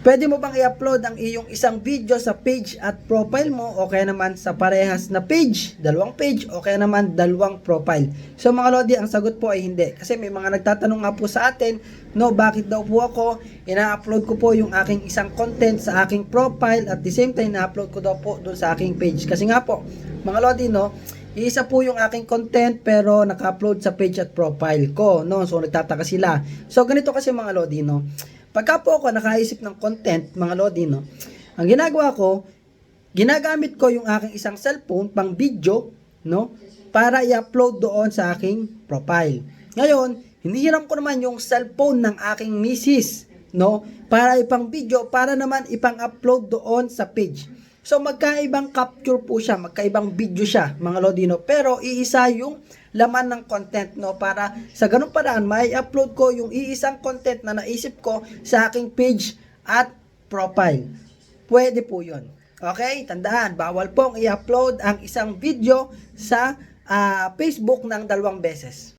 Pwede mo bang i-upload ang iyong isang video sa page at profile mo o kaya naman sa parehas na page, dalawang page o kaya naman dalawang profile. So mga Lodi, ang sagot po ay hindi. Kasi may mga nagtatanong nga po sa atin, no, bakit daw po ako, ina-upload ko po yung aking isang content sa aking profile at the same time na-upload ko daw po dun sa aking page. Kasi nga po, mga Lodi, no, Iisa po yung aking content pero naka-upload sa page at profile ko, no? So nagtataka sila. So ganito kasi mga lodi, no? Pagka po ako nakaisip ng content, mga lodi, no? Ang ginagawa ko, ginagamit ko yung aking isang cellphone pang video, no? Para i-upload doon sa aking profile. Ngayon, hinihiram ko naman yung cellphone ng aking misis, no? Para ipang video, para naman ipang-upload doon sa page. So magkaibang capture po siya, magkaibang video siya, mga Lodino. Pero iisa yung laman ng content, no? Para sa ganung paraan, may upload ko yung iisang content na naisip ko sa aking page at profile. Pwede po yun. Okay? Tandaan, bawal pong i-upload ang isang video sa ah, Facebook ng dalawang beses.